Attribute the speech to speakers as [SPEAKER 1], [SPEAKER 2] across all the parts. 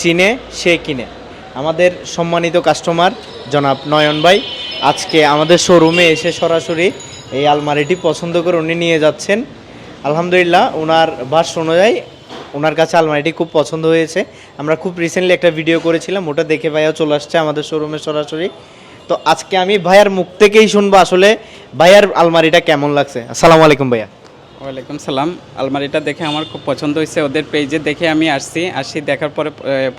[SPEAKER 1] চিনে, সে কিনে। আমাদের সম্মানিত কাস্টমার জনাব নয়ন ভাই, আজকে আমাদের শোরুমে এসে সরাসরি এই আলমারিটি পছন্দ করে উনি নিয়ে যাচ্ছেন। আলহামদুলিল্লাহ ওনার ভাষ্য অনুযায়ী ওনার কাছে আলমারিটি খুব পছন্দ হয়েছে। আমরা খুব রিসেন্টলি একটা ভিডিও করেছিলাম, ওটা দেখে ভাইয়া চলে আসছে আমাদের শোরুমে সরাসরি। তো আজকে আমি ভাইয়ার মুখ থেকেই শুনব আসলে ভাইয়ার আলমারিটা কেমন লাগছে। আসসালামু আলাইকুম ভাইয়া।
[SPEAKER 2] ওয়ালাইকুম সালাম। আলমারিটা দেখে আমার খুব পছন্দ হয়েছে। ওদের পেজে দেখে আমি আসছি। আসি দেখার পরে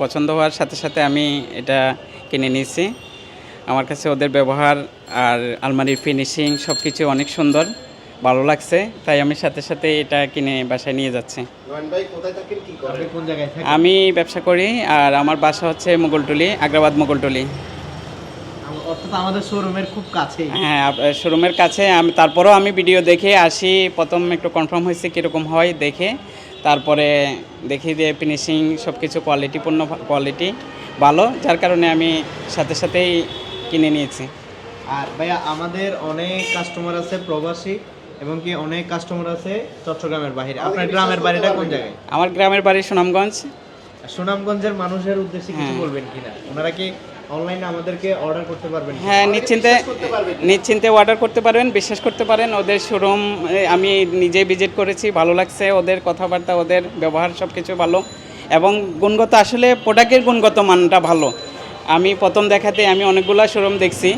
[SPEAKER 2] পছন্দ হওয়ার সাথে সাথে আমি এটা কিনে নিয়েছি। আমার কাছে ওদের ব্যবহার আর আলমারির ফিনিশিং সব কিছু অনেক সুন্দর ভালো লাগছে। তাই আমি সাথে সাথে এটা কিনে বাসায় নিয়ে যাচ্ছি।
[SPEAKER 1] আপনি কোন জায়গায় থাকেন?
[SPEAKER 2] আমি ব্যবসা করি আর আমার বাসা হচ্ছে মুগলটুলি আগ্রাবাদ মুগলটুলি।
[SPEAKER 1] অর্থাৎ আমাদের শোরুমের খুব কাছেই।
[SPEAKER 2] হ্যাঁ শোরুমের কাছে। আমি তারপরেও আমি ভিডিও দেখে আসি। প্রথম একটু কনফার্ম হয়েছে কীরকম হয় দেখে। তারপরে দেখি যে ফিনিশিং সব কিছু কোয়ালিটিপূর্ণ কোয়ালিটি ভালো। যার কারণে আমি সাথে সাথেই কিনে নিয়েছি।
[SPEAKER 1] আর ভাইয়া আমাদের অনেক কাস্টমার আছে প্রবাসী এবং কি অনেক কাস্টমার আছে চট্টগ্রামের বাইরে আপনার গ্রামের বাড়িটা কোন জায়গায়?
[SPEAKER 2] আমার গ্রামের বাড়ি সুনামগঞ্জ।
[SPEAKER 1] সুনামগঞ্জের মানুষের উদ্দেশ্যে কিছু
[SPEAKER 2] হ্যাঁ।
[SPEAKER 1] বলবেন কিনা? ওনারা কি অনলাইনে আমাদেরকে অর্ডার করতে পারবেন
[SPEAKER 2] হ্যাঁ নিশ্চিন্তে নিশ্চিন্তে অর্ডার করতে পারবেন বিশ্বাস করতে পারেন ওদের শোরুম আমি নিজে ভিজিট করেছি ভালো লাগছে ওদের কথাবার্তা ওদের ব্যবহার সব কিছু ভালো। এবং গুণগত আসলে প্রোডাক্টের গুণগত মানটা ভালো। আমি প্রথম দেখাতে আমি অনেকগুলো শোরুম দেখছি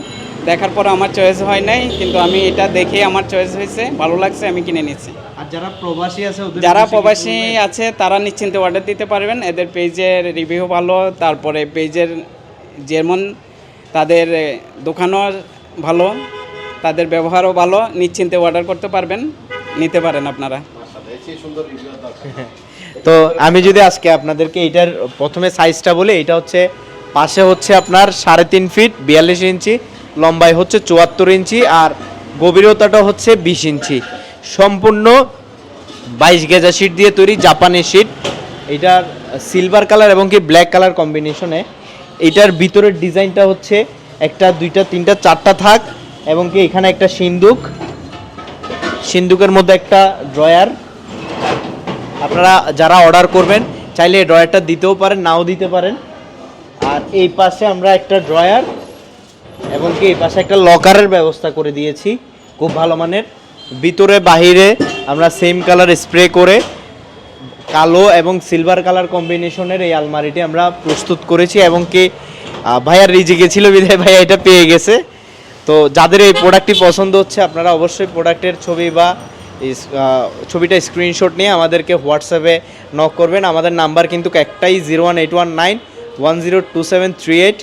[SPEAKER 2] দেখার পর আমার চয়েস হয় নাই কিন্তু আমি এটা দেখে আমার চয়েস হয়েছে ভালো লাগছে আমি কিনে নিচ্ছি
[SPEAKER 1] আর যারা প্রবাসী আছে
[SPEAKER 2] যারা প্রবাসী আছে তারা নিশ্চিন্তে অর্ডার দিতে পারবেন এদের পেজের রিভিউ ভালো তারপরে পেজের যেমন তাদের দোকানও ভালো, তাদের ব্যবহারও ভালো, নিশ্চিন্তে অর্ডার করতে পারবেন, নিতে পারেন আপনারা।
[SPEAKER 1] তো আমি যদি আজকে আপনাদেরকে এটার প্রথমে সাইজটা বলি এটা হচ্ছে, পাশে হচ্ছে আপনার সাড়ে তিন ফিট বিয়াল্লিশ ইঞ্চি লম্বাই হচ্ছে চুয়াত্তর ইঞ্চি, আর গভীরতাটা হচ্ছে বিশ ইঞ্চি। সম্পূর্ণ বাইশ গেজা শিট দিয়ে তৈরি জাপানি শিট এটার সিলভার কালার এবং কি ব্ল্যাক কালার কম্বিনেশনে এটার ভিতরের ডিজাইনটা হচ্ছে একটা, দুইটা, তিনটা, চারটা থাক এবং কি এখানে একটা সিন্দুক। সিন্দুকের মধ্যে একটা ড্রয়ার। আপনারা যারা অর্ডার করবেন, চাইলে এই ড্রয়ারটা দিতেও পারেন, নাও দিতে পারেন। আর এই পাশে আমরা একটা ড্রয়ার এবং কি এই পাশে একটা লকারের ব্যবস্থা করে দিয়েছি, খুব ভালো মানের। ভিতরে, বাহিরে আমরা সেম কালার স্প্রে করে কালো এবং সিলভার কালার কম্বিনেশনের এই আলমারিটি আমরা প্রস্তুত করেছি এবং কি ভাইয়ার রিজে গেছিল বিধায় ভাইয়া এটা পেয়ে গেছে। তো যাদের এই প্রোডাক্টটি পছন্দ হচ্ছে, আপনারা অবশ্যই প্রোডাক্টের ছবি বা ছবিটা স্ক্রিনশট নিয়ে আমাদেরকে হোয়াটসঅ্যাপে নক করবেন। আমাদের নাম্বার কিন্তু একটাই zero one eight one nine one zero two seven three eight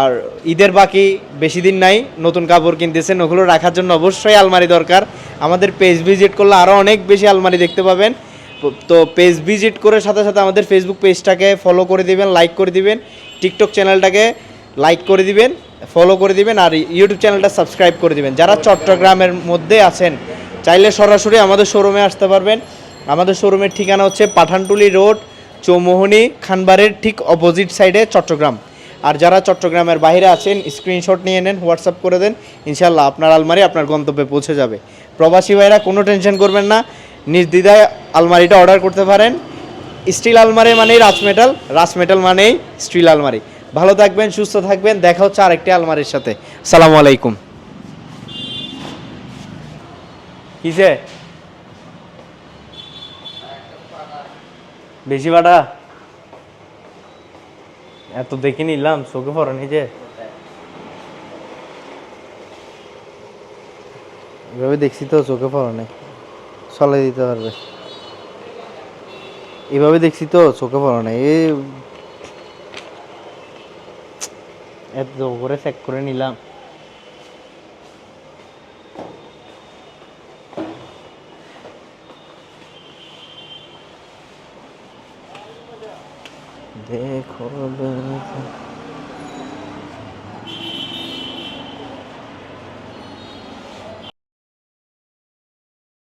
[SPEAKER 1] আর ঈদের বাকি বেশি দিন নাই, নতুন কাপড় কিনতেছেন, ওগুলো রাখার জন্য অবশ্যই আলমারি দরকার। আমাদের পেজ ভিজিট করলে আরও অনেক বেশি আলমারি দেখতে পাবেন। তো পেজ ভিজিট করে সাথে সাথে আমাদের ফেসবুক পেজটাকে ফলো করে দিবেন লাইক করে দিবেন টিকটক চ্যানেলটাকে লাইক করে দিবেন ফলো করে দিবেন, আর ইউটিউব চ্যানেলটা সাবস্ক্রাইব করে দিবেন। যারা চট্টগ্রামের মধ্যে আছেন, চাইলে সরাসরি আমাদের শোরুমে আসতে পারবেন। আমাদের শোরুমের ঠিকানা হচ্ছে পাঠানটুলি রোড, চৌমোহনী, খানবাড়ির ঠিক অপোজিট সাইডে চট্টগ্রাম। আর যারা চট্টগ্রামের বাইরে আছেন স্ক্রিনশট নিয়ে নেন হোয়াটসঅ্যাপ করে দেন ইনশাল্লাহ আপনার আলমারি আপনার গন্তব্যে পৌঁছে যাবে। প্রবাসী ভাইরা কোনো টেনশন করবেন না। নির্দ্বিধায় আলমারিটা অর্ডার করতে পারেন। স্টিল আলমারি মানেই রাজ মেটাল রাজ মেটাল মানেই স্টিল আলমারি। ভালো থাকবেন, সুস্থ থাকবেন, দেখা হচ্ছে আরেকটি আলমারির সাথে। সালামু আলাইকুম। কিসে বেশি বাটা? এত দেখে নিলাম, চোখে পড়ে নি এভাবে দেখছি তো, চোখে পড়ে নাই। চলে দিতে পারবে। এভাবে দেখছি তো চোখে পড়ে নাই এ এত করে চেক করে নিলাম। দেখো